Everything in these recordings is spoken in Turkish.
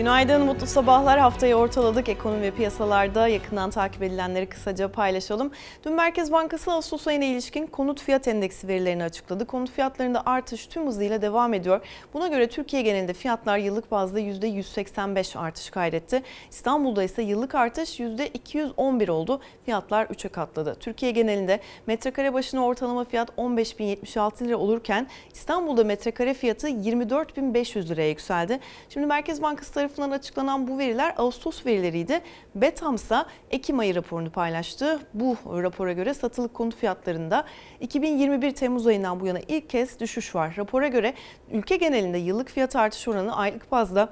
Günaydın, mutlu sabahlar. Haftayı ortaladık. Ekonomi ve piyasalarda yakından takip edilenleri kısaca paylaşalım. Dün Merkez Bankası Ağustos ayına ilişkin konut fiyat endeksi verilerini açıkladı. Konut fiyatlarında artış tüm hızıyla devam ediyor. Buna göre Türkiye genelinde fiyatlar yıllık bazda %185 artış kaydetti. İstanbul'da ise yıllık artış %211 oldu. Fiyatlar 3'e katladı. Türkiye genelinde metrekare başına ortalama fiyat 15.076 lira olurken İstanbul'da metrekare fiyatı 24.500 liraya yükseldi. Şimdi Merkez Bankası tarafından açıklanan bu veriler Ağustos verileriydi. Betamsa Ekim ayı raporunu paylaştı. Bu rapora göre satılık konut fiyatlarında 2021 Temmuz ayından bu yana ilk kez düşüş var. Rapora göre ülke genelinde yıllık fiyat artış oranı aylık bazda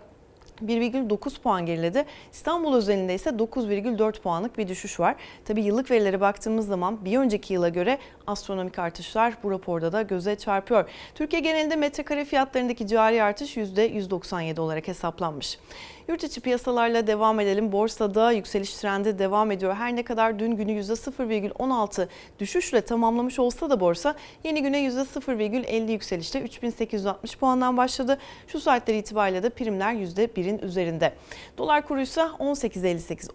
1,9 puan geriledi. İstanbul özelinde ise 9,4 puanlık bir düşüş var. Tabii yıllık verilere baktığımız zaman bir önceki yıla göre astronomik artışlar bu raporda da göze çarpıyor. Türkiye genelinde metrekare fiyatlarındaki cari artış %197 olarak hesaplanmış. Yurt içi piyasalarla devam edelim. Borsada yükseliş trendi devam ediyor. Her ne kadar dün günü %0,16 düşüşle tamamlamış olsa da borsa yeni güne %0,50 yükselişte 3860 puandan başladı. Şu saatler itibariyle de primler %1'in üzerinde. Dolar kuru ise 18.58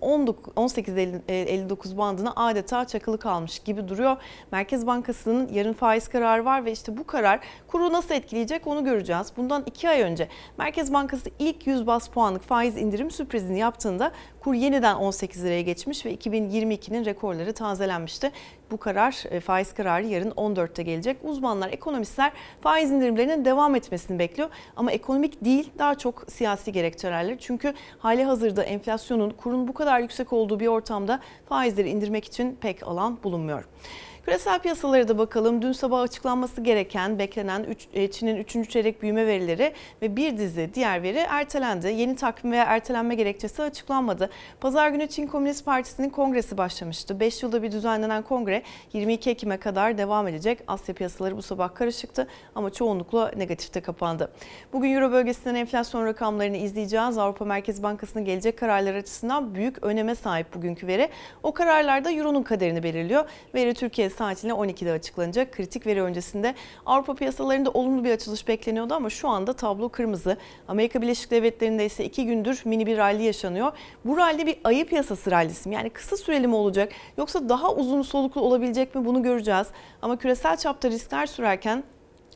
18.59 bandına adeta çakılı kalmış gibi duruyor. Merkez Bankası'nın yarın faiz kararı var ve işte bu karar kuru nasıl etkileyecek onu göreceğiz. Bundan 2 ay önce Merkez Bankası ilk 100 bas puanlık faiz indirim sürprizini yaptığında kur yeniden 18 liraya geçmiş ve 2022'nin rekorları tazelenmişti. Bu karar e, faiz kararı yarın 14'te gelecek. Uzmanlar, ekonomistler faiz indirimlerinin devam etmesini bekliyor. Ama ekonomik değil daha çok siyasi gerekçelerle. Çünkü hali hazırda enflasyonun kurun bu kadar yüksek olduğu bir ortamda faizleri indirmek için pek alan bulunmuyor. Küresel piyasalara da bakalım. Dün sabah açıklanması gereken beklenen e, Çin'in 3. çeyrek büyüme verileri ve bir dizi diğer veri ertelendi. Yeni takvim veya ertelenme gerekçesi açıklanmadı. Pazar günü Çin Komünist Partisi'nin kongresi başlamıştı. 5 yılda bir düzenlenen kongre 22 Ekim'e kadar devam edecek. Asya piyasaları bu sabah karışıktı ama çoğunlukla negatifte kapandı. Bugün Euro bölgesinden enflasyon rakamlarını izleyeceğiz. Avrupa Merkez Bankası'nın gelecek kararlar açısından büyük öneme sahip bugünkü veri. O kararlarda Euro'nun kaderini belirliyor. Veri Türkiye saatiyle 12'de açıklanacak. Kritik veri öncesinde Avrupa piyasalarında olumlu bir açılış bekleniyordu ama şu anda tablo kırmızı. Amerika Birleşik Devletleri'nde ise iki gündür mini bir rally yaşanıyor. Bu rally bir ayı piyasası rallisi mi? Yani kısa süreli mi olacak yoksa daha uzun soluklu olabilecek mi bunu göreceğiz. Ama küresel çapta riskler sürerken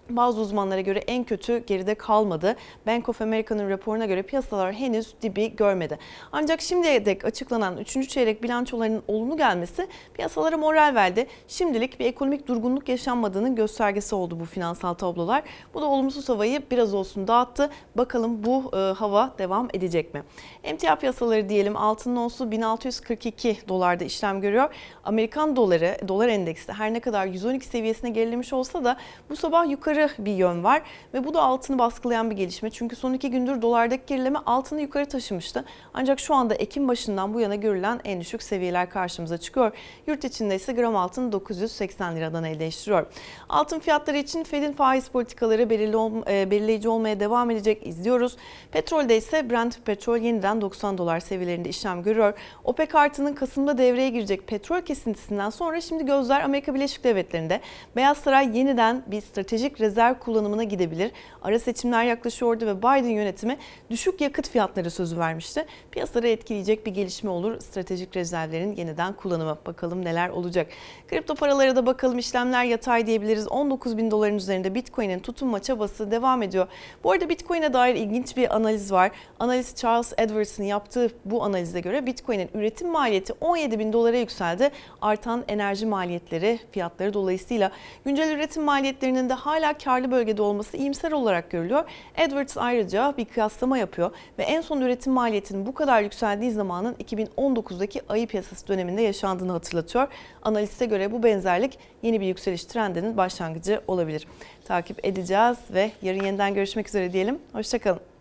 bazı uzmanlara göre en kötü geride kalmadı. Bank of America'nın raporuna göre piyasalar henüz dibi görmedi. Ancak şimdiye dek açıklanan 3. çeyrek bilançolarının olumlu gelmesi piyasalara moral verdi. Şimdilik bir ekonomik durgunluk yaşanmadığının göstergesi oldu bu finansal tablolar. Bu da olumsuz havayı biraz olsun dağıttı. Bakalım bu e, hava devam edecek mi? Emtia piyasaları diyelim altının onsu 1642 dolarda işlem görüyor. Amerikan doları, dolar endeksi her ne kadar 112 seviyesine gerilemiş olsa da bu sabah yukarı yukarı bir yön var ve bu da altını baskılayan bir gelişme. Çünkü son iki gündür dolardaki gerileme altını yukarı taşımıştı. Ancak şu anda Ekim başından bu yana görülen en düşük seviyeler karşımıza çıkıyor. Yurt içinde ise gram altın 980 liradan el değiştiriyor. Altın fiyatları için Fed'in faiz politikaları belirli, e, belirleyici olmaya devam edecek izliyoruz. Petrolde ise Brent petrol yeniden 90 dolar seviyelerinde işlem görüyor. OPEC artının Kasım'da devreye girecek petrol kesintisinden sonra şimdi gözler Amerika Birleşik Devletleri'nde. Beyaz Saray yeniden bir stratejik rezerv kullanımına gidebilir. Ara seçimler yaklaşıyordu ve Biden yönetimi düşük yakıt fiyatları sözü vermişti. Piyasaları etkileyecek bir gelişme olur. Stratejik rezervlerin yeniden kullanımı. Bakalım neler olacak. Kripto paralara da bakalım işlemler yatay diyebiliriz. 19 bin doların üzerinde Bitcoin'in tutunma çabası devam ediyor. Bu arada Bitcoin'e dair ilginç bir analiz var. Analist Charles Edwards'ın yaptığı bu analize göre Bitcoin'in üretim maliyeti 17 bin dolara yükseldi. Artan enerji maliyetleri, fiyatları dolayısıyla güncel üretim maliyetlerinin de hala karlı bölgede olması iyimser olarak görülüyor. Edwards ayrıca bir kıyaslama yapıyor ve en son üretim maliyetinin bu kadar yükseldiği zamanın 2019'daki ayı piyasası döneminde yaşandığını hatırlatıyor. Analiste göre bu benzerlik yeni bir yükseliş trendinin başlangıcı olabilir. Takip edeceğiz ve yarın yeniden görüşmek üzere diyelim. Hoşçakalın.